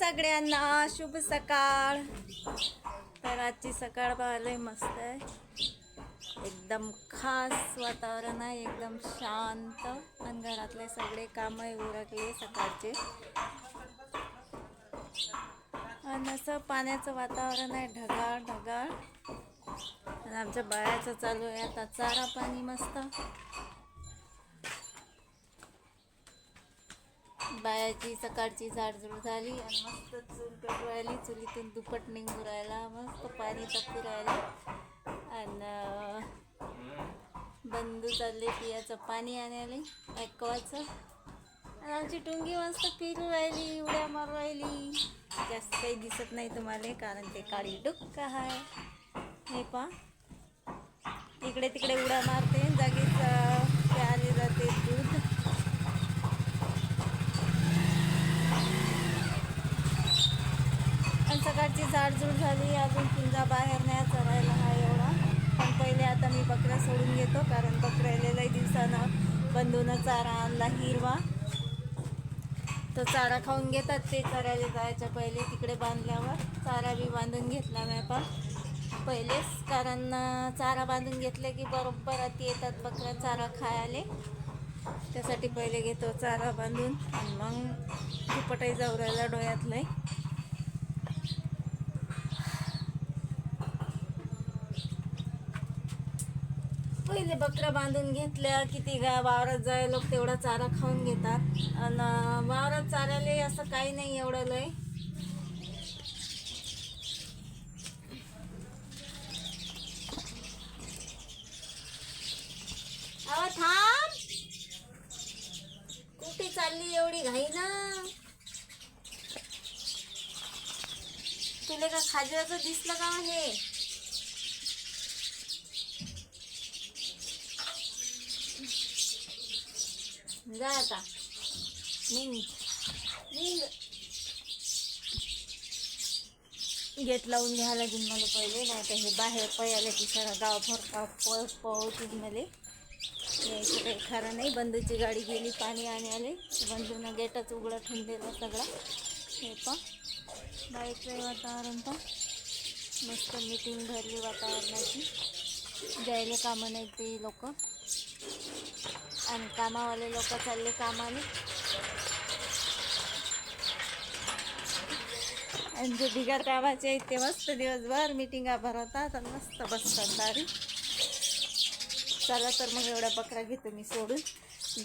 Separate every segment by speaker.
Speaker 1: सगळ्यांना शुभ सकाळ. तर आजची सकाळ पाहिलंय मस्त आहे. एकदम खास वातावरण आहे एकदम शांत. आणि घरातले सगळे कामं उरकले सकाळचे. आणि असं पाण्याचं वातावरण आहे ढगाळ ढगाळ. आणि आमच्या बायाचं चालू आहे आता चारा पाणी मस्त. बायाची सकाळची झाडझूड झाली आणि मस्त चूल पेटवायली राहिली चुलीतून दुपट निघून राहिला मस्त पाणी टाकू राहिलं. आणि बंधू चालले पियाचं पाणी आणायला ऐकवायचं. आणि आमची टुंगी मस्त फिरू राहिली उड्या मारू राहिली. जास्त काही दिसत नाही तुम्हाला कारण ते काळी डुक्क आहे हे पा इकडे तिकडे उड्या मारते जागीच प्याले जाते दूध आणि सकाळची झाडझूड झाली. अजून पिंजा बाहेर नाही चरायला हा एवढा. पण पहिले आता मी बकऱ्या सोडून घेतो कारण बकऱ्याला लई दिवसानं बंधूनं चारा आणला हिरवा. तो चारा खाऊन घेतात ते चरायला जायच्या पहिले तिकडे बांधल्यावर. चारा बी बांधून घेतला मी पण पहिलेच कारण चारा बांधून घेतलं की बरोबर आत येतात बकऱ्या चारा खायले. त्यासाठी पहिले घेतो चारा बांधून. आणि मग दुपटाई जाऊ राहिला डोळ्यातलंय. पहिले बकऱ्या बांधून घेतल्या किती गा वावरात जाय लोक तेवढा चारा खाऊन घेतात. आणि वावरात चारायला असं काही नाही एवढं लय. अहो थांब. कुठे चालली एवढी घाई ना? तुला का खाजवाचं दिसलं का हे? जा आता. निघ. निघ गेट लावून घ्यायला लागेल मला पहिले नाही तर हे बाहेर पळायला की सारा गावभर का पळ पळवतील मला. यायचं काही खरं नाही बंधूची गाडी गेली पाणी आणि आले. बंधूनं गेटच उघडं ठेवून दिला सगळं. हे पण बाईकचं वातावरण पण मस्त मीटिंग भरली वातावरणाची. जायला कामं नाही ते लोक. आणि कामावाले लोक चालले कामाने. आणि जे बिगार कामाचे आहेत ते मस्त दिवसभर मिटिंगा भरवतात आणि मस्त बसतात दारी चला तर मग एवढ्या बकरा घेतो मी सोडून.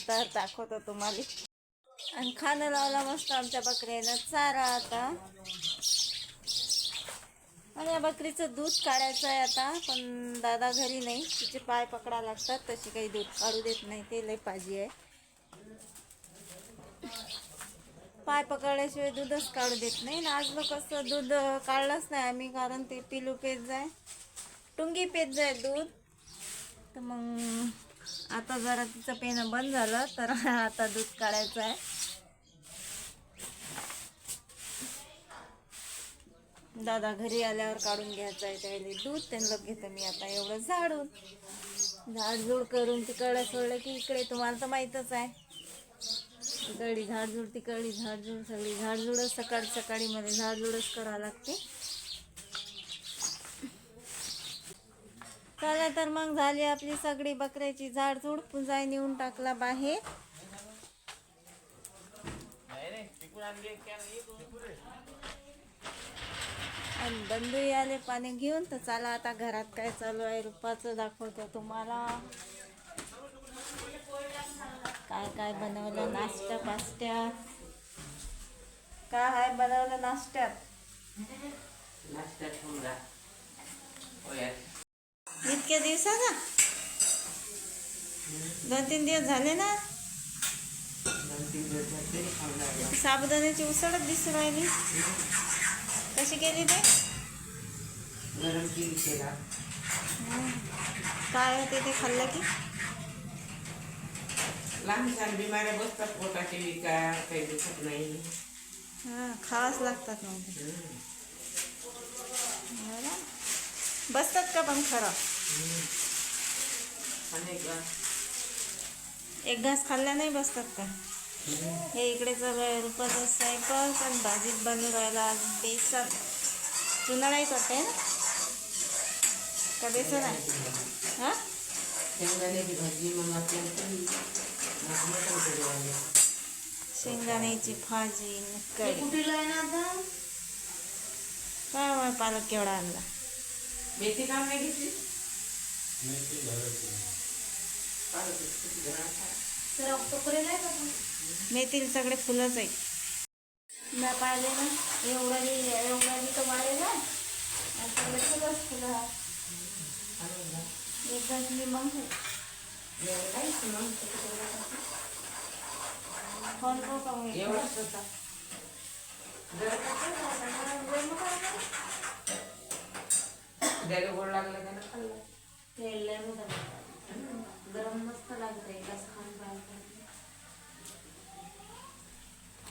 Speaker 1: तर दाखवतो तुम्हाला. आणि खाणं लावला मस्त आमच्या बकऱ्यानं चारा आता. आणि या बकरीचं दूध काढायचं आहे आता पण दादा घरी नाही. तिचे पाय पकडा लागतात तशी काही दूध काढू देत नाही. ते लय पाजी आहे. पाय पकडल्याशिवाय दूधच काढू देत नाही. ना आज लोक कसं दूध काढलंच नाही आम्ही कारण ते पिलू पेत जाय. टुंगी पेत जाय दूध. तर मग आता जरा तिचं पेनं बंद झालं तर आता दूध काढायचं आहे. दादा घरी आल्यावर काढून घ्यायचं आहे त्याला दूध त्यांना घेतं मी आता एवढं झाडून. झाडझूड करून तिकडं सोडलं की इकडे तुम्हाला तर माहीतच आहे. इकडली झाडझूड तिकडली झाडझूड सगळी झाडझूडच सकाळी सकाळी मध्ये झाडझूडच करावं लागते. चला तर मग झाली आपली सगळी बकऱ्याची झाडझूड पुंजाय नेऊन टाकला बाहेर. आणि बंधू आले पाणी घेऊन तर चला आता घरात काय चालू आहे रुपाचं दाखवतो तुम्हाला. काय काय बनवलं नाश्ता पास्त्यात काय आहे बनवलं नाश्त्यात? इतक्या दिवसाचा? दोन तीन दिवस झाले ना?
Speaker 2: दोन तीन दिवस झाले. समजा
Speaker 1: साबुदाण्याची उसळच दिसून राहिली. कशी केली ते
Speaker 2: गरम केली केला
Speaker 1: काय होते ते खाल्लं की?
Speaker 2: लहान सहान बिमाऱ्या बसतात पोटाचे विकार काही दिसत नाही
Speaker 1: हाँ। खावाच लागतात मग ना? बसतात का पण खरं।
Speaker 2: अनेक
Speaker 1: एक घास खाल्ल्या नाही बसतात का। हे इकडे चालू आहे रुपाचा स्वयंपाक आणि भाजीत बनवून राहिला आज बेसन. तुला नाही करते ना का बेसन आहे? हां?
Speaker 2: शेंगदाण्याची भाजी मग मग
Speaker 1: काय माहीत पालक केवढा आणला.
Speaker 2: मेथी काम नाही. घेतली आहे?
Speaker 1: मेथीला सगळे फुलंच आहेत मी पाहिले ना एवढं एवढं तर वाढेल ना आणि सगळे फुलंच फुलं. एकदाच मी मग हे
Speaker 2: एवढं काहीच नाही.
Speaker 1: फोन करू
Speaker 2: गरम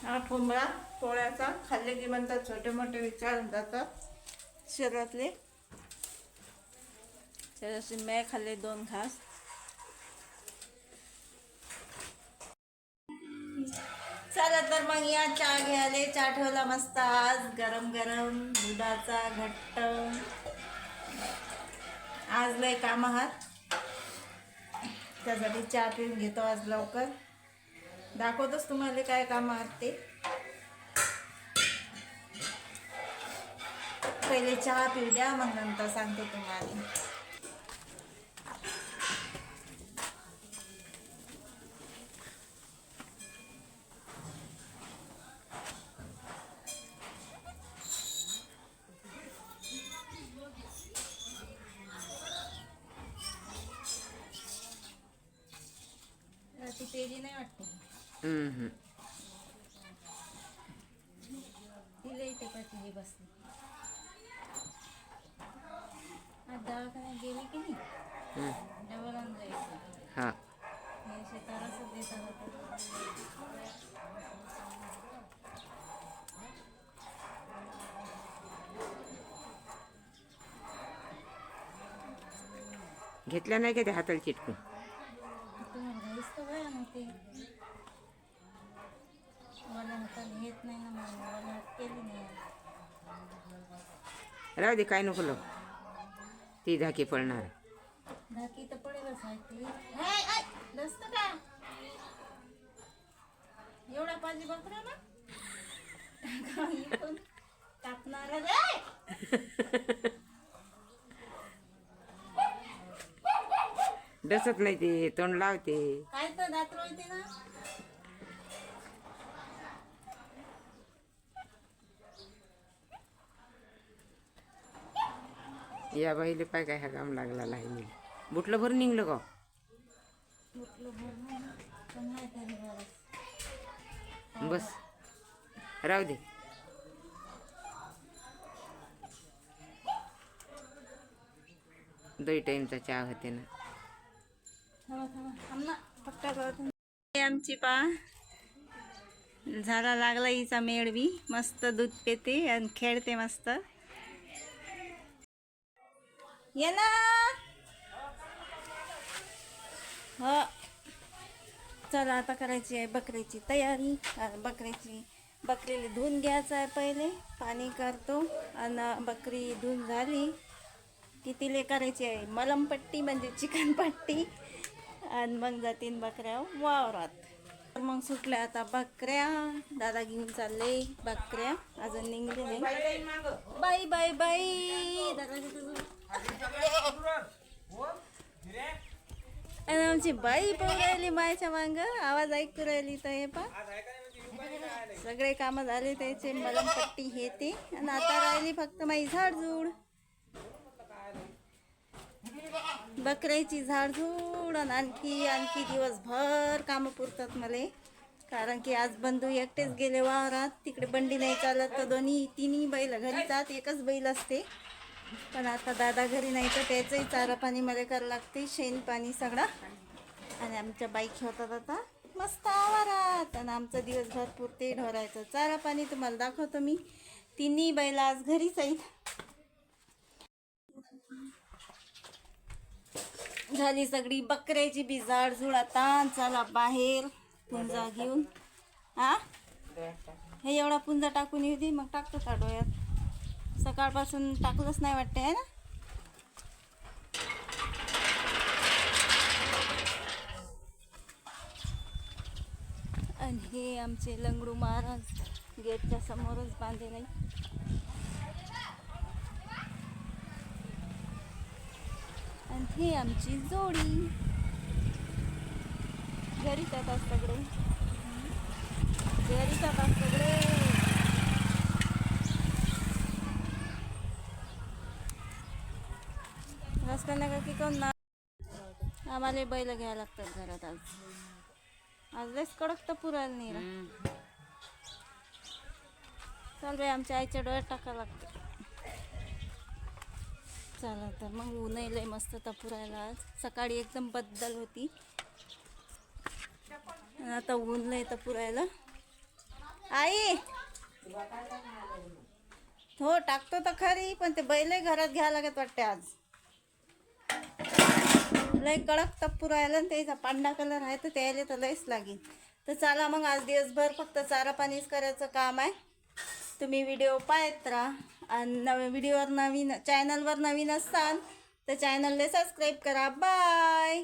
Speaker 1: हा ठोंबळा पोळ्याचा खाल्ले की म्हणतात छोटे मोठे विचार जातात शरीरातले. त्याच्याशी मी खाल्ले दोन घास. चला तर मग या चहा घ्यायला. चहा ठेवला मस्त आज. गरम गरम दुधाचा घट्ट. आज लय काम आहात. त्यासाठी चहा पिऊन घेतो आज लवकर. दाखवतोच तुम्हाला काय काम आहात ते. पहिले चहा पिऊ द्या मग नंतर सांगते तुम्हाला. तिला बसली दवाखान्यात गेली की नाही
Speaker 2: हम्म.
Speaker 1: डबल आणून जायचं
Speaker 2: हा
Speaker 1: देतात होतं.
Speaker 2: घेतल्या नाही का ते हाताला चिटकून
Speaker 1: तुम्हाला घरीच तर बरं ना ते मला हातात घेत नाही ना मग मला हात केली नाही
Speaker 2: राहू दे काय नको लावू. ती धाकी पडणार
Speaker 1: धाकी तर पडेलच आहे नसतं का? एवढा पाहिजे बकरा ना? इथून कापणार
Speaker 2: डसत नाही ते तोंड लावते.
Speaker 1: काय तर दात रोळते ना?
Speaker 2: या बाईले पाय काय हा काम लागला नाही बुटलं भरून निघलं का? बस. राहू दे. दोन टाईमचा चहा होते ना.
Speaker 1: आमची पा. झाला लागला हिचा मेळवी. मस्त दूध पेते आणि खेळते मस्त. ये ना. हो. चला आता करायची आहे बकरीची तयारी. बकरीची बकरीला धुवून घ्यायचं आहे पहिले. पाणी करतो. आणि बकरी धुवून झाली. की तिले करायची आहे? मलमपट्टी म्हणजे चिकन पट्टी आणि मग जातीन बकऱ्या वावरात. तर मग सुटल्या आता बकऱ्या. दादा घेऊन चालले बकऱ्या. अजून निघले नाही बाई बाई. बाई दादा आणि आमची बाई पण राहिली मायच्या मांग. आवाज ऐकू राहिली तर हे पा सगळे कामं झाले त्याचे मलमपट्टी हे ते. आणि आता राहिली फक्त माई झाडझूड. बकऱ्याची झाडझूड आणि आणखी आणखी दिवसभर कामं पुरतात मला. कारण की आज बंधू एकटेच गेले वावरात. तिकडे बंडी नाही चालत तर दोन्ही तिन्ही बैल घरी जात एकच बैल असते. पण आता दादा घरी नाही तर त्याचंही चारा पाणी मला करावं लागते शेण पाणी सगळं. आणि आमच्या बाईक खेळतात आता. मस्त आवारात. आणि आमचा दिवसभर पुरते ढोरायचं. चारा पाणी तुम्हाला दाखवतो मी. तिन्ही बैला आज घरीच आहेत. झाली सगळी बकऱ्याची बी झाडझूड आता चला बाहेर पुंजा घेऊन. हा? हे एवढा पुंजा टाकून येऊ दे. मग टाकतो का डोळ्यात? सकाळपासून टाकलंच नाही वाटते आहे ना? आणि हे आमचे लंगडू महाराज गेटच्या समोरच बांधलेले. आणि हे आमची जोडी. घरीच आहेत आज सगळे घरीच आहेत आज सगळे रस्त्याने का की कोण ना आम्हाला बैल घ्यायला लागतात घरात आज. आज लयच कडक तर पुरायला नाही रा.
Speaker 2: चाल
Speaker 1: चल बाई आमच्या आईच्या डोळ्यात टाकावं लागतं. चला तर मग ऊनही लय मस्त तपुरायला आज. सकाळी एकदम बद्दल होती. आता ऊन लय तपुरायला आई! हो टाकतो तर खरी पण ते बैलही घरात घ्यायला लागत वाटते आज. लय कडक तप्पू राहिला आणि त्याचा पांढरा कलर आहे तर त्याला तर लयच लागेल. तर चला मग आज दिवसभर फक्त चारा पाणीच करायचं काम आहे. तुम्ही व्हिडिओ पाहत राहा. आणि नवीन व्हिडिओवर नवीन चॅनलवर नवीन असताल तर चॅनलला सबस्क्राईब करा. बाय